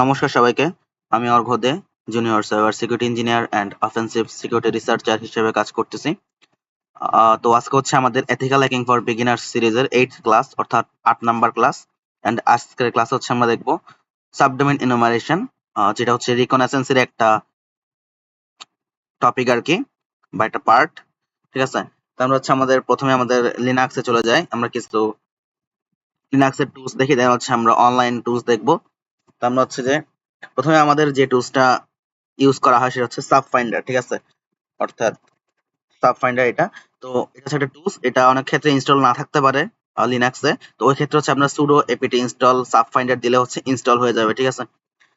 নমস্কার সবাইকে। আমি Argha De junior cyber security engineer and offensive security researcher হিসেবে কাজ করতেছি। তো আজকে হচ্ছে আমাদের এথিক্যাল হ্যাকিং ফর বিগিনার সিরিজের এইট ক্লাস অর্থাৎ আট নাম্বার ক্লাস অ্যান্ড আজকের ক্লাস হচ্ছে আমরা দেখব সাবডোমেন ইনোমারেশন যেটা হচ্ছে রিকনেসেন্সের একটা টপিক আর কি, বা একটা পার্ট ঠিক আছে? তো আমরা হচ্ছে আমাদের প্রথমে আমাদের লিনাক্সে চলে যাই, আমরা কিছু লিনাক্সের টুলস দেখি দেন হচ্ছে আমরা অনলাইন টুলস দেখব। তো আমরা হচ্ছে যে, প্রথমে আমাদের যে টুলসটা ইউজ করা হয়, সেটা হচ্ছে সাব ফাইন্ডার ঠিক আছে? অর্থাৎ সাব ফাইন্ডার এটা। তো এটা হচ্ছে একটা টুলস এটা অনেক ক্ষেত্রে ইনস্টল না থাকতে পারে লিনাক্সে তো ওই ক্ষেত্রে হচ্ছে আপনার sudo APT install sub finder দিলে হচ্ছে ইনস্টল হয়ে যাবে, ঠিক আছে?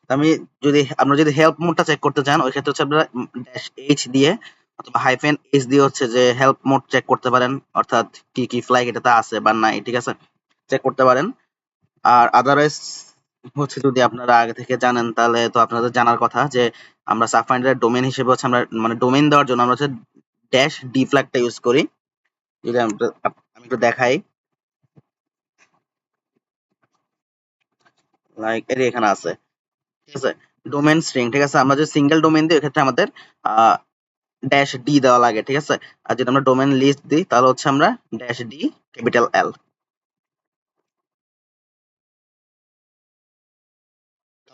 আমি যদি, আপনারা যদি হেল্প মোডটা চেক করতে চান, ওই ক্ষেত্রে হচ্ছে আপনারা ড্যাশ এইচ দিয়ে অথবা হাইফেন এইচ দিয়ে হচ্ছে যে হেল্প মোড চেক করতে পারেন। অর্থাৎ কি কি ফ্ল্যাগ এটাতে আছে বা নাই, ঠিক আছে? চেক করতে পারেন। আর আদারওয়াইজ হচ্ছে যদি আপনারা আগে থেকে জানেন, তাহলে তো আপনাদের জানার কথা যে আমরা সাবফাইন্ডারের ডোমেন হিসেবে হচ্ছে আমরা মানে ডোমেন দেওয়ার জন্য আমরা হচ্ছে ড্যাশ ডি ফ্ল্যাগটা ইউজ করি। যদি আমি একটু দেখাই। লাইক এর এখানে আছে। ঠিক আছে? ডোমেন স্ট্রিং ঠিক আছে? আমরা যে সিঙ্গেল ডোমেন দিই, এক্ষেত্রে আমাদের ড্যাশ ডি দেওয়া লাগে, ঠিক আছে? আর যদি আমরা ডোমেন লিস্ট দিই, তাহলে হচ্ছে আমরা ড্যাশ ডি ক্যাপিটাল এল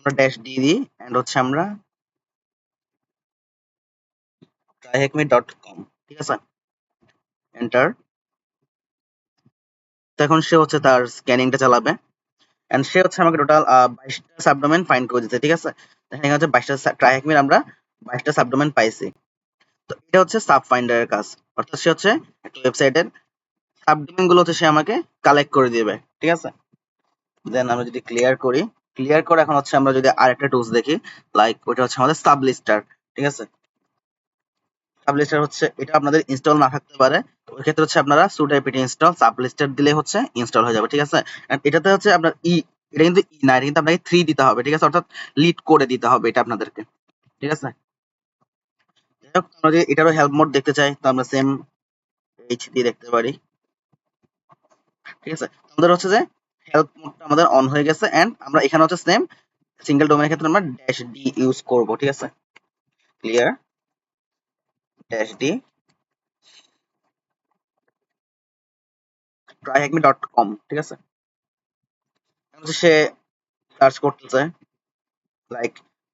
আমরা ড্যাশ ডি দিই এন্ড হচ্ছে আমরা tryhackme.com ঠিক আছে? এন্টার এখন সে হচ্ছে তার স্ক্যানিংটা চালাবে। এন্ড সে হচ্ছে আমাকে টোটাল বাইশটা সাবডোমেন ফাইন্ড করে দিচ্ছে ঠিক আছে? এখানে হচ্ছে বাইশটা ট্রাইহ্যাকমির আমরা বাইশটা সাবডোমেন পাইছি। তো এটা হচ্ছে সাব ফাইন্ডারের কাজ। অর্থাৎ সে হচ্ছে একটা ওয়েবসাইটের সাবডোমেনগুলো হচ্ছে সে আমাকে কালেক্ট করে দিবে, ঠিক আছে? দেন আমরা যদি ক্লিয়ার করি ক্লিয়ার করে এখন হচ্ছে আমরা যদি আরেকটা টুলস দেখি লাইক ওটা হচ্ছে আমাদের সাব লিস্টার ঠিক আছে? সাব লিস্টার হচ্ছে এটা আপনাদের ইনস্টল না থাকতে পারে ওই ক্ষেত্রে হচ্ছে আপনারা sudo apt install sub lister দিলে হচ্ছে ইনস্টল হয়ে যাবে, ঠিক আছে? এটাতে হচ্ছে আপনার ই এটা কিন্তু ই না, এটা কিন্তু আপনাকে থ্রি দিতে হবে, ঠিক আছে? অর্থাৎ লিড করে দিতে হবে এটা আপনাদেরকে, ঠিক আছে? আমরা এটারও হেল্প মোড দেখতে চাই, তো আমরা সেম এইচ দিয়ে দেখতে পারি, ঠিক আছে? আমাদের হচ্ছে যে হেল্প মোডটা আমাদের অন হয়ে গেছে এন্ড আমরা এখানে হচ্ছে সেম সিঙ্গেল ডোমেনের ক্ষেত্রে আমরা ড্যাশ ডি ইউজ করব, ঠিক আছে? ক্লিয়ার ড্যাশ ডি tryhackme.com ঠিক আছে? সে সার্চ করতেছে like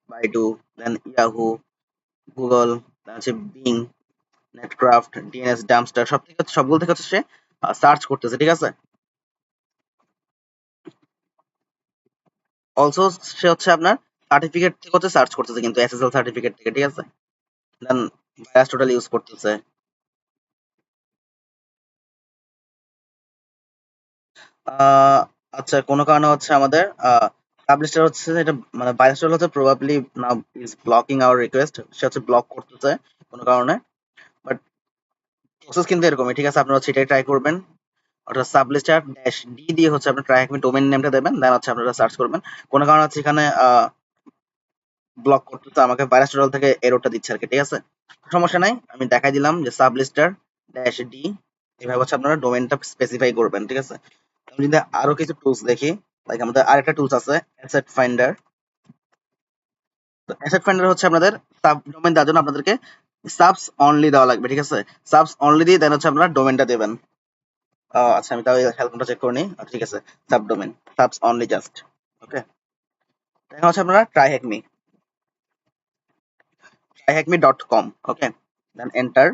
Baidu then Yahoo Google then Bing Netcraft DNS Dumpster সব থেকে সবগুলো থেকে হচ্ছে সে সার্চ করতেছে, ঠিক আছে? অলসো সে হচ্ছে আপনার সার্টিফিকেট থেকে হচ্ছে সার্চ করতেছে কিন্তু এসএসএল সার্টিফিকেট থেকে, ঠিক আছে? দেন ভাইরাস টোটাল ইউজ করতেছে। আচ্ছা কোনো কারণে হচ্ছে আমাদের পাবলিশার হচ্ছে এটা মানে ভাইরাস টোটাল হচ্ছে probably now is blocking our request সে হচ্ছে ব্লক করতেছে কোনো কারণে। বাট প্রসেস কিন্তু এরকমই, ঠিক আছে? আপনারা হচ্ছে এটাই ট্রাই করবেন। অর্থাৎ সাবলিস্টার ড্যাশ ডি দিয়ে হচ্ছে আপনার ট্রাই একমি ডোমেন নেমটা দেবেন দেন হচ্ছে আপনারা সার্চ করবেন। কোনো কারণে হচ্ছে এখানে ব্লক করতে তো আমাকে ভাইরাস টোটাল থেকে এররটা দিচ্ছে আর কি, ঠিক আছে? সমস্যা নাই, আমি দেখাই দিলাম যে সাবলিস্টার ড্যাশ ডি এভাবে হচ্ছে আপনারা ডোমেনটা স্পেসিফাই করবেন, ঠিক আছে? আমি যদি আরও কিছু টুলস দেখি লাইক আমাদের আরেকটা টুলস আছে অ্যাসেট ফাইন্ডার তো অ্যাসেট ফাইন্ডার হচ্ছে আপনাদের সাব ডোমেন দেওয়ার জন্য আপনাদেরকে সাবস অনলি দেওয়া লাগবে, ঠিক আছে? সাবস অনলি দিয়ে দেন হচ্ছে আপনারা ডোমেনটা দেবেন। আচ্ছা আমি তাও হেল্পটা চেক করে নিই। আচ্ছা, ঠিক আছে। Sub domain subs only just okay এখন হচ্ছে আপনারা try hack me try hack me dot com okay then enter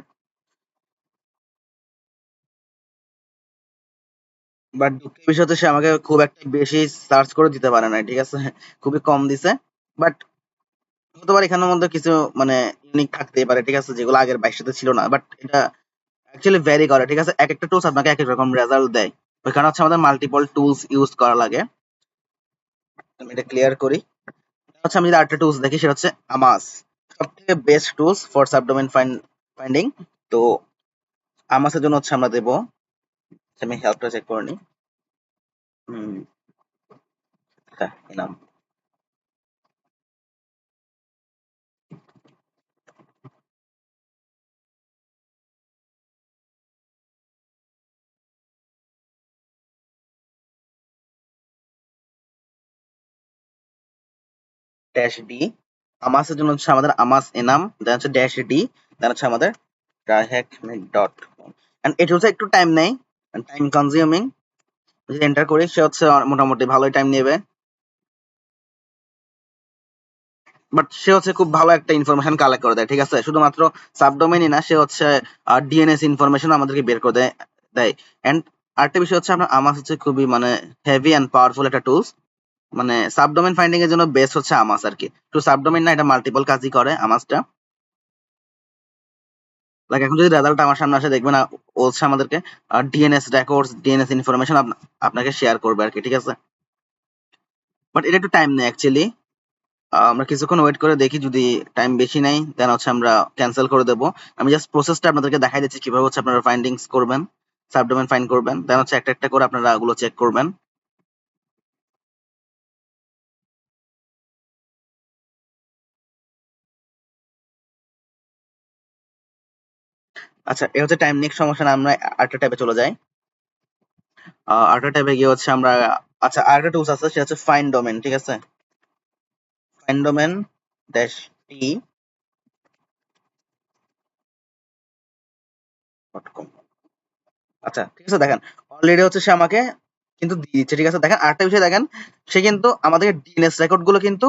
but দুঃখের বিষয় সে আমাকে খুব একটা বেশি সার্চ করে দিতে পারে না ঠিক আছে? খুবই কম দিছে। বাট হতে পারে এখানের মধ্যে কিছু মানে ইউনিক থাকতেই পারে ঠিক আছে? যেগুলো আগের বাইশটাতে ছিল না। বাট এটা অ্যাকচুয়ালি ভ্যারি করে, ঠিক আছে? এক একটা টুলস আপনাকে এক এক রকম রেজাল্ট দেয়। ওইখানে হচ্ছে আমাদের মাল্টিপল টুলস ইউজ করা লাগে। আমি এটা ক্লিয়ার করি। হচ্ছে আমি যদি আরেকটা টুলস দেখি, সেটা হচ্ছে আমাস সব থেকে best tools for subdomain finding তো আমাসের জন্য হচ্ছে আমরা দেবো। আমি হেল্পটা চেক করে নিই হুম। হ্যাঁ এলাম ড্যাশ ডি আমাসের জন্য হচ্ছে আমাদের আমাস এনাম দেন হচ্ছে ড্যাশ ডি দেন হচ্ছে আমাদের ট্রাইহ্যাকমেট ডট এন্ড এটা হচ্ছে একটু টাইম নেয় টাইম কনজিউমিং যদি এন্টার করি সে হচ্ছে মোটামুটি ভালোই টাইম নেবে। বাট সে হচ্ছে খুব ভালো একটা ইনফরমেশন কালেক্ট করে দেয়, ঠিক আছে? শুধুমাত্র সাবডোমেনই না, সে হচ্ছে ডিএনএস ইনফরমেশন আমাদেরকে বের করে দেয় দেয়। এন্ড আরেকটা বিষয় হচ্ছে আপনার আমাস হচ্ছে খুবই মানে হেভি অ্যান্ড পাওয়ারফুল একটা টুলস মানে সাবডোমেন ফাইন্ডিং এর জন্য বেস্ট হচ্ছে আমাস আর কি। তো সাবডোমেন না, এটা মাল্টিপল কাজই করে আমাসটা লাইক এখন যদি রেজাল্ট আমার সামনে আসে, দেখবেন বলছে আমাদেরকে ডিএনএস রেকর্ডস ডিএনএস ইনফরমেশন আপনাকে শেয়ার করবে আর কি, ঠিক আছে? বাট এটা একটু টাইম নেয় অ্যাকচুয়ালি আমরা কিছুক্ষণ ওয়েট করে দেখি, যদি টাইম বেশি নেই দেন হচ্ছে আমরা ক্যান্সেল করে দেবো। আমি জাস্ট প্রসেসটা আপনাদেরকে দেখাই দিচ্ছি, কীভাবে হচ্ছে আপনারা ফাইন্ডিংস করবেন সাবডোমেন ফাইন্ড করবেন দেন হচ্ছে একটা একটা করে আপনারা ওগুলো চেক করবেন। আচ্ছা এ হচ্ছে টাইম নেক্সট সমস্যা না, আমরা আরেকটা ট্যাবে চলে যাই। আরেকটা ট্যাবে গিয়ে হচ্ছে আমরা আচ্ছা আরেকটা টুলস আছে, সেটা হচ্ছে ফাইন্ড ডোমেন ঠিক আছে? ফাইন্ড ডোমেন ড্যাশ টি আচ্ছা ঠিক আছে, দেখেন অলরেডি হচ্ছে সে আমাকে কিন্তু দিয়ে দিচ্ছে, ঠিক আছে? দেখেন, আরেকটা বিষয় দেখেন, সে কিন্তু আমাদের ডিএনএস রেকর্ডগুলো কিন্তু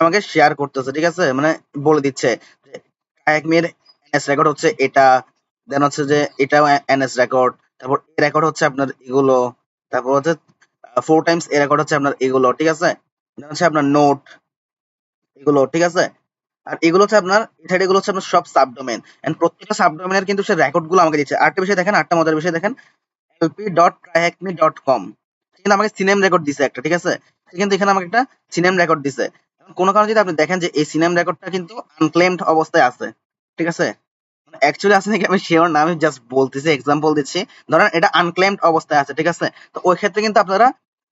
আমাকে শেয়ার করতেছে, ঠিক আছে? মানে বলে দিচ্ছে এক মেয়ের এনএস রেকর্ড হচ্ছে এটা দেন হচ্ছে যে এটাও এনএস রেকর্ড তারপর এ রেকর্ড হচ্ছে আপনার এগুলো, তারপর হচ্ছে ফোর টাইমস এ রেকর্ড হচ্ছে আপনার এগুলো, ঠিক আছে? দেন হচ্ছে আপনার নোট এগুলো, ঠিক আছে? আর এগুলো হচ্ছে আপনার এই এগুলো হচ্ছে আপনার সব সাবডোমেন এন্ড প্রত্যেকটা সাবডোমেনের কিন্তু সে রেকর্ডগুলো আমাকে দিচ্ছে। আরেকটা বিষয় দেখেন আটটা মজার বিষয় দেখেন LP dot try hack me dot com কিন্তু আমাকে সিনেম রেকর্ড দিছে একটা, ঠিক আছে? কিন্তু এখানে আমাকে একটা সিনেম রেকর্ড দিছে। কোনো কারণে যদি আপনি দেখেন যে এই সিনেম রেকর্ডটা কিন্তু আনক্লেমড অবস্থায় আছে, ঠিক আছে? অ্যাকচুয়ালি আছে নাকি? আমি শিওর না, আমি জাস্ট বলতেছি এক্সাম্পল দিচ্ছি। ধরেন এটা আনক্লেমড অবস্থায় আছে, ঠিক আছে? তো ওই ক্ষেত্রে কিন্তু আপনারা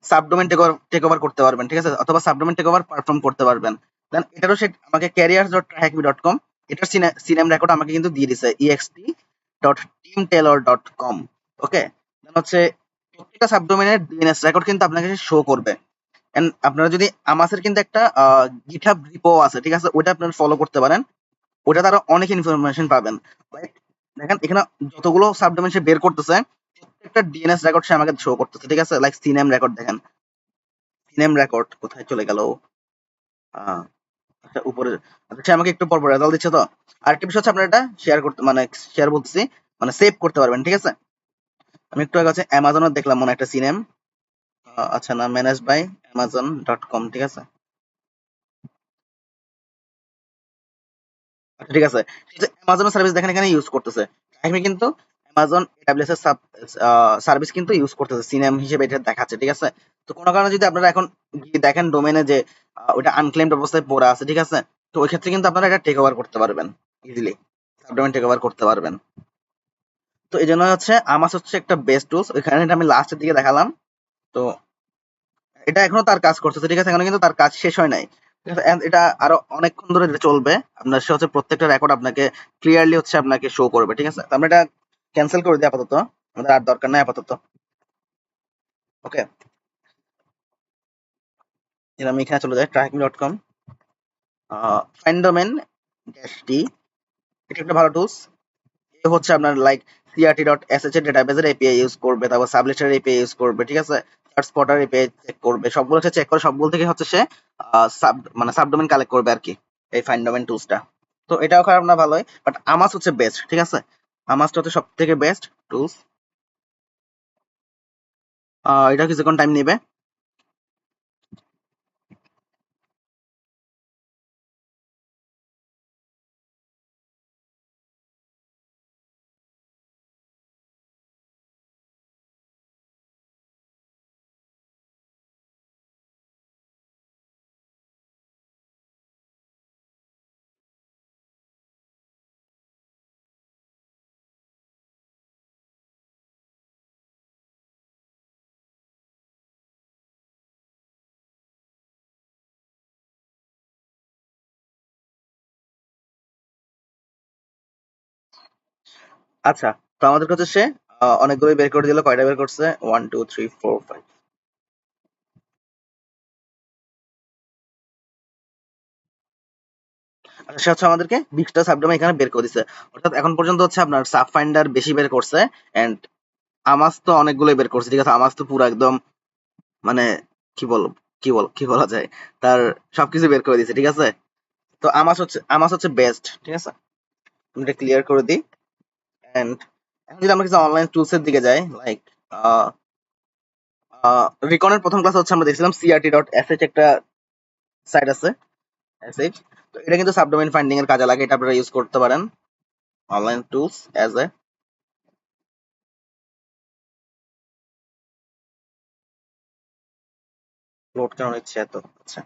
সাবডোমেন টেক ওভার করতে পারবেন, ঠিক আছে? অথবা সাবডোমেন টেক ওভার পারফর্ম করতে পারবেন। দেন এটারও সে আমাকে career dot hack me dot com এটার সিনেম রেকর্ড আমাকে কিন্তু দিয়ে দিছে E X T dot team tailor dot com okay then হচ্ছে, প্রত্যেকটা সাবডোমেনের ডিএনএস রেকর্ড কিন্তু আপনাকে শো করবে। এন্ড আপনারা যদি আমাসের কিন্তু একটা গিটহাব রিপো আছে, ঠিক আছে? ওটা আপনারা ফলো করতে পারেন। ওটা তারা অনেক ইনফরমেশন পাবেন। দেখেন, এখানে যতগুলো সাবডোমেন সে বের করতেছে, প্রত্যেকটা ডিএনএস রেকর্ড সে আমাকে শো করতেছে, ঠিক আছে? লাইক সিনেম রেকর্ড দেখেন। সিনেম রেকর্ড কোথায় চলে গেল? আচ্ছা উপরে। আচ্ছা আমাকে একটু পর পর রেজাল্ট দিচ্ছে তো। আরেকটা বিষয় হচ্ছে আপনারা এটা শেয়ার করতে মানে শেয়ার বলতেছি মানে সেভ করতে পারবেন, ঠিক আছে? আমি একটু আগে আছে অ্যামাজনের দেখলাম মনে একটা সিনেম আচ্ছা না manage by Amazon dot com ঠিক আছে? আচ্ছা ঠিক আছে। অ্যামাজনের সার্ভিস দেখেন এখানে ইউজ করতেছে। আমি কিন্তু অ্যামাজন এডাব্লিউএস এর সার্ভিস কিন্তু ইউজ করতেছে সিনেম হিসেবে এটা দেখাচ্ছে, ঠিক আছে? তো কোনো কারণে যদি আপনারা এখন দেখেন ডোমেনে যে ওটা আনক্লেমড অবস্থায় পড়ে আছে, ঠিক আছে? তো ওই ক্ষেত্রে কিন্তু আপনারা এটা টেক ওভার করতে পারবেন ইজিলি সাবডোমেন টেক ওভার করতে পারবেন। তো এই জন্য হচ্ছে আমাস হচ্ছে একটা বেস্ট টুলস ওইখানে এটা আমি লাস্টের দিকে দেখালাম। তো এটা এখনও তার কাজ করতেছে, ঠিক আছে? এখনও কিন্তু তার কাজ শেষ হয় নাই। এটা আরও অনেকক্ষণ ধরে চলবে। আপনার সে হচ্ছে প্রত্যেকটা রেকর্ড আপনাকে ক্লিয়ারলি হচ্ছে আপনাকে শো করবে, ঠিক আছে? আমরা এটা ক্যান্সেল করে দিই আপাতত। আমাদের আর দরকার নাই আপাতত। ওকে আমি এখানে চলে যাই tracking dot com find domain dash D এটা একটা ভালো টুলস এ হচ্ছে আপনার like C R T dot S H এর ডেটাবেজের এপিআই ইউজ করবে, তারপর সাবলিস্টার এপিআই ইউজ করবে, ঠিক আছে? সার্চ স্পটার এপিআই চেক করবে। সবগুলো হচ্ছে চেক করে, সবগুলো থেকে হচ্ছে সে সাব মানে সাবডোমেন কালেক্ট করবে আর কি, এই ফাইন ডোমেন টুলসটা তো এটাও খারাপ না, ভালোই। বাট আমাস হচ্ছে বেস্ট ঠিক আছে? আমাসটা হচ্ছে সব থেকে বেস্ট টুলস এটা কিছুক্ষণ টাইম নেবে। আচ্ছা তো আমাদের কাছে সে অনেকগুলো বের করে দিল, কয়টা বের করছে? One two three four five সে হচ্ছে আমাদেরকে বিশটা এখানে বের করে দিছে। অর্থাৎ এখন পর্যন্ত হচ্ছে আপনার সাব ফাইন্ডার বেশি বের করছে এন্ড আমাস তো অনেকগুলো বের করছে, ঠিক আছে? আমাস তো পুরো একদম মানে কি বল কি বল, কি বলা যায়? তার সবকিছু বের করে দিছে, ঠিক আছে? তো আমাস হচ্ছে আমাস হচ্ছে বেস্ট ঠিক আছে? ক্লিয়ার করে দিই। এন্ড এখন যদি আমরা কিছু অনলাইন টুলস এর দিকে যাই লাইক রিকনের প্রথম ক্লাস হচ্ছে আমরা দেখছিলাম সিআরটি ডট এসএইচ একটা সাইট আছে এসএইচ তো এটা কিন্তু সাবডোমেইন ফাইন্ডিং এর কাজে লাগে, এটা আপনারা ইউজ করতে পারেন online tools as a load কেন নিচ্ছে এত আচ্ছা।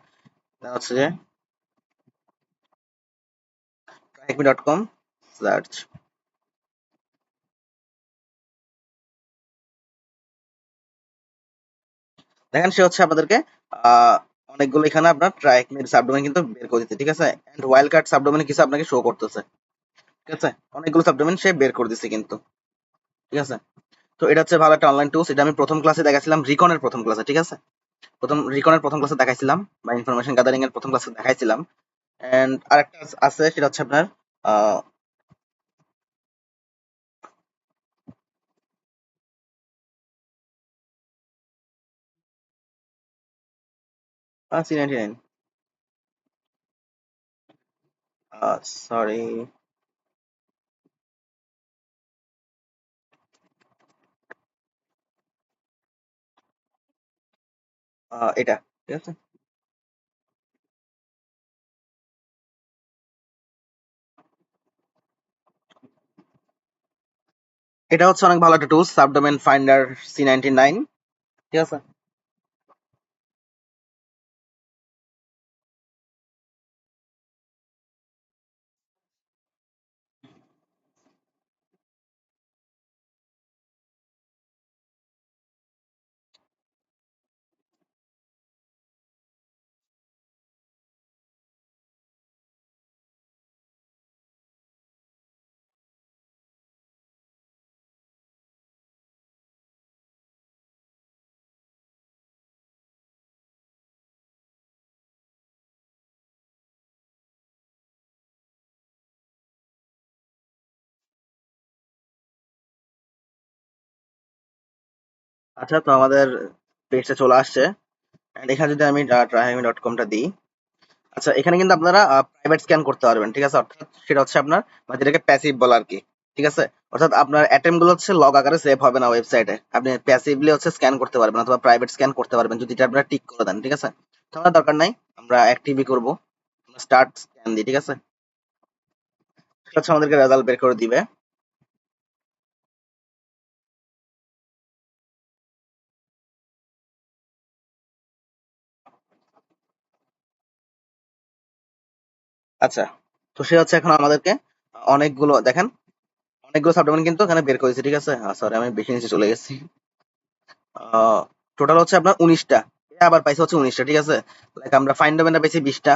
হচ্ছে যে hackme.com সার্চ দেখেন সে হচ্ছে আপনাদেরকে আহ, অনেকগুলো এখানে আপনার ট্রাইকমির সাবডোমেন কিন্তু বের করে দিচ্ছে ঠিক আছে? এন্ড ওয়াইল্ড কার্ড সাবডোমেন কিছু আপনাকে শো করতেছে ঠিক আছে? অনেকগুলো সাবডোমেন সে বের করে দিচ্ছে কিন্তু ঠিক আছে? তো এটা হচ্ছে ভালো একটা অনলাইন টুলস এটা আমি প্রথম ক্লাসে দেখাইছিলাম রিকনের প্রথম ক্লাসে ঠিক আছে? প্রথম রিকনের প্রথম ক্লাসে দেখাইছিলাম বা ইনফরমেশন গ্যাদারিং এর প্রথম ক্লাসে দেখাইছিলাম। এন্ড আরেকটা আছে সেটা হচ্ছে আপনার সি নাইনটি নাইন সরি এটা ঠিক আছে এটা হচ্ছে অনেক ভালো একটা tools subdomain finder C ninety nine ঠিক আছে আচ্ছা তো আমাদের পেজটা চলে আসছে। এখানে যদি আমি ট্রাইহামি ডট কমটা দিই আচ্ছা এখানে কিন্তু আপনারা প্রাইভেট স্ক্যান করতে পারবেন, ঠিক আছে? অর্থাৎ সেটা হচ্ছে আপনার মানে যেটাকে প্যাসিভ বলা আর কি, ঠিক আছে? অর্থাৎ আপনার অ্যাটেমগুলো হচ্ছে লগ আকারে সেভ হবে না ওয়েবসাইটে আপনি প্যাসিভলি হচ্ছে স্ক্যান করতে পারবেন, অথবা প্রাইভেট স্ক্যান করতে পারবেন, যদি এটা আপনারা টিক করে দেন, ঠিক আছে? তো দরকার নাই, আমরা অ্যাক্টিভই করব স্টার্ট স্ক্যান দিই, ঠিক আছে? হচ্ছে আমাদেরকে রেজাল্ট বের করে দিবে। আচ্ছা তো সে হচ্ছে এখন আমাদেরকে অনেকগুলো, দেখেন, অনেকগুলো সাবডোমেন কিন্তু এখানে বের করেছে, ঠিক আছে? সরি আমি বেশি নিচে চলে গেছি। টোটাল হচ্ছে আপনার উনিশটা। আবার পাইছে হচ্ছে উনিশটা, ঠিক আছে? লাইক আমরা ফাইন ডোমেনটা পাইছি বিশটা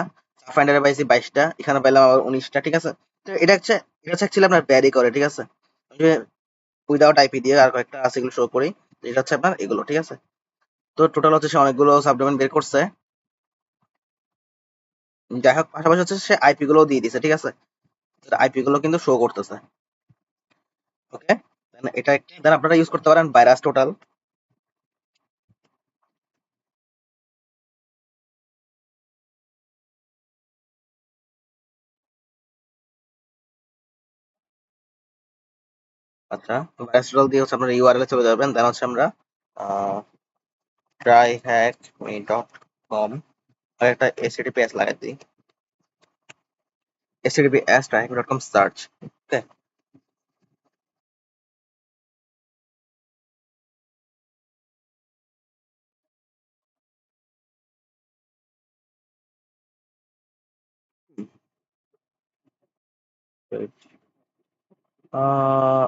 ফাইন্ডারে পাইছি বাইশটা, এখানে পাইলাম আবার উনিশটা, ঠিক আছে? তো এটা হচ্ছে এটা হচ্ছে অ্যাকচুয়ালি আপনার ব্যারি করে, ঠিক আছে? উইদাউট আইপি দিয়ে আর কয়েকটা আছে এগুলো শো করি এটা হচ্ছে আপনার এগুলো, ঠিক আছে? তো টোটাল হচ্ছে সে অনেকগুলো সাবডোমেন বের করছে। যাই হোক পাশাপাশি হচ্ছে সে আইপি গুলো দিয়ে দিছে, ঠিক আছে? আইপি গুলো কিন্তু শো করতেছে। ওকে এটা দেন আপনারা ইউজ করতে পারেন ভাইরাস টোটাল আচ্ছা ভাইরাস টোটাল দিয়ে হচ্ছে আপনারা ইউআরএল চলে যাবেন। দেন হচ্ছে আমরা try hack me dot com আর একটা এসটিপিএস লাগাই দিই https traffic.com search okay uh,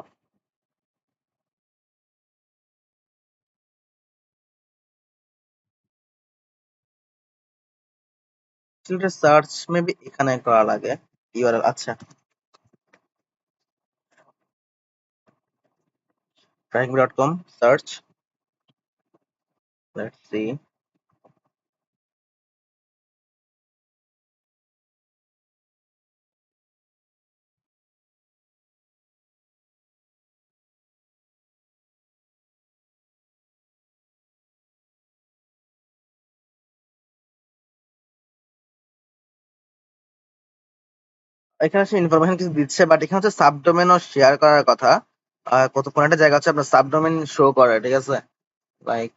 search maybe এখানে করা লাগে ইউআরএল আচ্ছা traffic.com search let's see এখানে সে ইনফরমেশন কিছু দিচ্ছে বাট এখানে হচ্ছে ও শেয়ার করার কথা। কত কোন একটা জায়গা হচ্ছে আপনার সাবডোমেন শো করে, ঠিক আছে? লাইক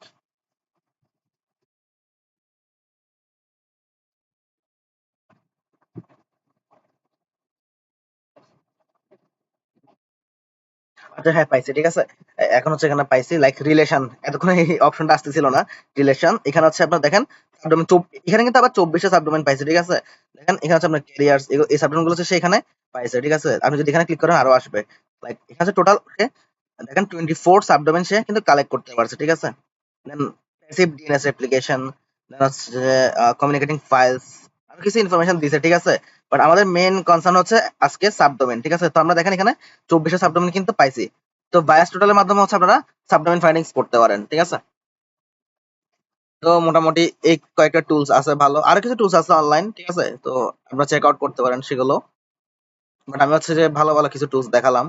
আচ্ছা হ্যাঁ পাইছে, ঠিক আছে? এখন হচ্ছে এখানে পাইছি লাইক রিলেশন এতক্ষণ এই অপশনটা আসতেছিল না রিলেশন এখানে হচ্ছে আপনার দেখেন সাবডোমেন এখানে কিন্তু আবার চব্বিশটা সাবডোমেন পাইছে, ঠিক আছে? দেখেন, এখানে হচ্ছে আপনার ক্যারিয়ার্স এই সাবডোমেনগুলো হচ্ছে সেখানে পাইছে, ঠিক আছে? আপনি যদি এখানে ক্লিক করেন, আরও আসবে। লাইক এখানে হচ্ছে টোটাল দেখেন টোয়েন্টি ফোর সাবডোমেন সে কিন্তু কালেক্ট করতে পারছে, ঠিক আছে? Then passive DNS application then হচ্ছে কমিউনিকেটিং ফাইলস আর কিছু ইনফরমেশন দিছে, ঠিক আছে? বাট আমাদের মেইন কনসার্ন হচ্ছে আজকে সাবডোমেন ঠিক আছে? তো আমরা দেখেন এখানে চব্বিশটা সাবডোমেন কিন্তু পাইছি। তো বায়াস টোটালের মাধ্যমে হচ্ছে আপনারা সাবডোমেন ফাইন্ডিংস করতে পারেন, ঠিক আছে? তো মোটামুটি এই কয়েকটা টুলস আছে ভালো। আরও কিছু টুলস আছে অনলাইন ঠিক আছে? তো আপনারা চেক আউট করতে পারেন সেগুলো। বাট আমি হচ্ছে যে ভালো ভালো কিছু টুলস দেখালাম।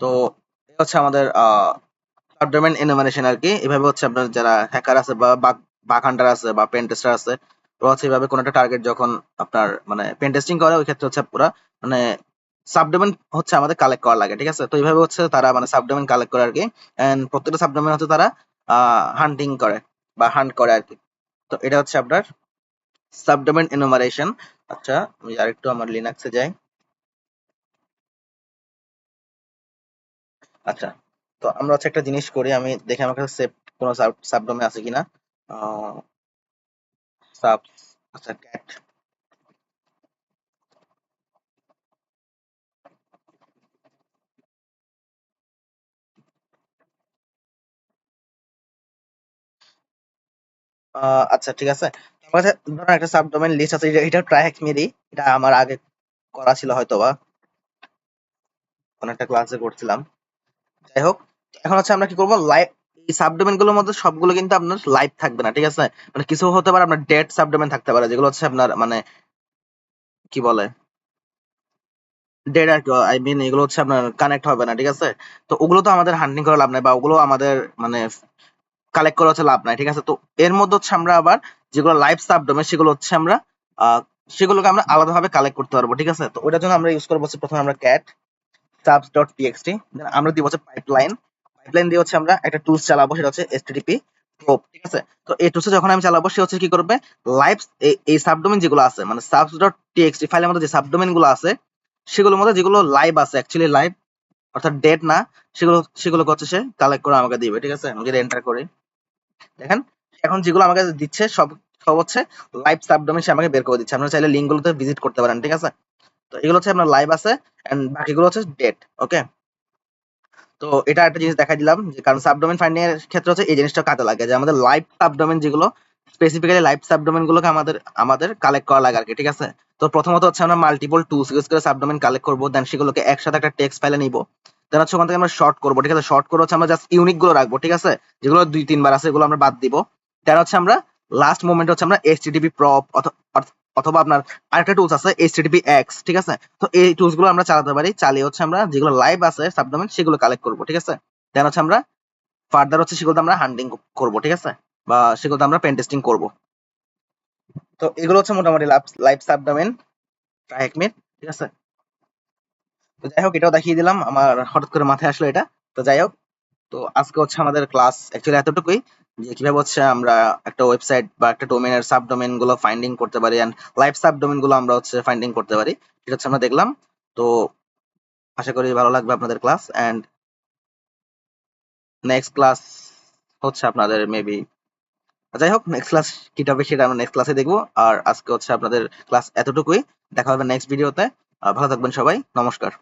তো হচ্ছে আমাদের সাবডোমেন এনুমারেশন আর কি। এভাবে হচ্ছে আপনার যারা হ্যাকার আছে বা বাগ হান্টার আছে বা পেন টেস্টার আছে, ওরা হচ্ছে এভাবে কোনো একটা টার্গেট যখন আপনার মানে পেন টেস্টিং করে, ওই ক্ষেত্রে হচ্ছে পুরা মানে সাবডোমেন হচ্ছে আমাদের কালেক্ট করা লাগে, ঠিক আছে? তো এইভাবে হচ্ছে তারা মানে সাবডোমেন কালেক্ট করে আর কি। এন্ড প্রত্যেকটা সাবডোমেন হচ্ছে তারা হান্টিং করে বা হান্ট করে আর কি। তো এটা হচ্ছে আপনার সাবডোমেন এনুমারেশন আচ্ছা আমি আরেকটু আমার লিনাক্সে যাই। আচ্ছা তো আমরা হচ্ছে একটা জিনিস করি, আমি দেখি আমার কাছে সেভ কোনো সাবডোমেন আছে কিনা। সাব আচ্ছা ক্যাট আচ্ছা ঠিক আছে। একটা সাবডোমেন লিস্ট আছে, এটা ট্রাইহ্যাক মেরি এটা আমার আগে করা ছিল হয়তো বা কোন একটা ক্লাসে করছিলাম। যাই হোক এখন আমরা কি লাইভ এই সাবডোমেনগুলোর মধ্যে সবগুলো কিন্তু আপনার লাইভ থাকবে না, ঠিক আছে? মানে কিছু হতে পারে আপনার ডেড সাবডোমেন থাকতে পারে, যেগুলো হচ্ছে আপনার মানে কি বলে? ডেড আর আই মিন এগুলো হচ্ছে আপনার কানেক্ট হবে না, ঠিক আছে? তো ওগুলো তো আমাদের হান্টিং করা লাভ নাই, বা ওগুলো আমাদের মানে কালেক্ট করা হচ্ছে লাভ নাই, ঠিক আছে? তো এর মধ্যে হচ্ছে আমরা আবার যেগুলো লাইভ সাবডোমেন সেগুলো হচ্ছে আমরা সেগুলোকে আমরা আলাদাভাবে কালেক্ট করতে পারব, ঠিক আছে? তো ওটার জন্য আমরা ইউজ করব প্রথমে আমরা ক্যাট সাবস ডট টিএক্সটি আমরা দিব হচ্ছে পাইপলাইন পাইপলাইন দিয়ে হচ্ছে আমরা একটা টুলস চালাবো, সেটা হচ্ছে এসটিডিপি প্রোব ঠিক আছে? তো এই টুলসে যখন আমি চালাবো, সে হচ্ছে কি করবে? লাইভ এই সাবডোমেন যেগুলো আছে মানে সাবস ডট টিএক্সটি ফাইলের মধ্যে যে সাবডোমেনগুলো আছে, সেগুলোর মধ্যে যেগুলো লাইভ আছে অ্যাকচুয়ালি লাইভ অর্থাৎ ডেট না, সেগুলো, সেগুলোকে হচ্ছে সে কালেক্ট করে আমাকে দিবে, ঠিক আছে? আমি যদি এন্টার করি। দেখেন, এখন যেগুলো আমাকে দিচ্ছে, সব সব হচ্ছে লাইভ সাবডোমেন সে আমাকে বের করে দিচ্ছে। আপনারা চাইলে লিঙ্ক গুলোতে ভিজিট করতে পারেন, ঠিক আছে? তো এগুলো হচ্ছে আপনার লাইভ আছে এন্ড বাকিগুলো হচ্ছে ডেট ওকে তো এটা একটা জিনিস দেখা দিলাম, যে কারণ সাবডোমেন ফাইন্ডিং এর ক্ষেত্রে হচ্ছে এই জিনিসটা কাজে লাগে, যে আমাদের লাইভ সাবডোমেন যেগুলো স্পেসিফিক্যালি লাইভ সাবডোমেন গুলোকে আমাদের আমাদের কালেক্ট করা লাগে আর কি, ঠিক আছে? তো প্রথমত হচ্ছে আমরা মাল্টিপল টুলস ইউজ করে সাবডোমেন কালেক্ট করব দেন সেগুলোকে একসাথে একটা টেক্সট ফাইলে নিব। দেন হচ্ছে ওখান থেকে আমরা শর্ট করব, ঠিক আছে? শর্ট করে হচ্ছে আমরা জাস্ট ইউনিকগুলো রাখব, ঠিক আছে? যেগুলো দুই, তিনবার আছে, এগুলো আমরা বাদ দিব। দেন হচ্ছে আমরা লাস্ট মোমেন্ট হচ্ছে আমরা এইচটিটিপি প্রপ অথবা আপনার আরেকটা টুলস আছে এইচটিটিপি এক্স ঠিক আছে? তো এই টুলসগুলো আমরা চালাতে পারি, চালিয়ে হচ্ছে আমরা যেগুলো লাইভ আছে সাবডোমেন সেগুলো কালেক্ট করব, ঠিক আছে? দেন হচ্ছে আমরা ফার্দার হচ্ছে সেগুলো আমরা হান্ডিং করব, ঠিক আছে? বা সেগুলো আমরা পেন টেস্টিং করব। তো এগুলো হচ্ছে মোটামুটি লাইভ সাবডোমেন ট্রাইকমিট ঠিক আছে? তো যাই হোক, এটাও দেখিয়ে দিলাম। আমার হঠাৎ করে মাথায় আসলো এটা। তো যাই হোক, তো আজকে হচ্ছে আমাদের ক্লাস অ্যাকচুয়ালি এতটুকুই যে কীভাবে হচ্ছে আমরা একটা ওয়েবসাইট বা একটা ডোমেনের সাব ডোমেনগুলো ফাইন্ডিং করতে পারি এন্ড লাইভ সাব ডোমেনগুলো আমরা হচ্ছে ফাইন্ডিং করতে পারি। সেটা হচ্ছে আমরা দেখলাম। তো আশা করি ভালো লাগবে আপনাদের ক্লাস এন্ড নেক্সট ক্লাস হচ্ছে আপনাদের মেবি যাই হোক নেক্সট ক্লাস কি টপিক সেটা আমরা নেক্সট ক্লাসে দেখব। আর আজকে হচ্ছে আপনাদের ক্লাস এতটুকুই। দেখা হবে নেক্সট ভিডিওতে ভালো থাকবেন সবাই। নমস্কার।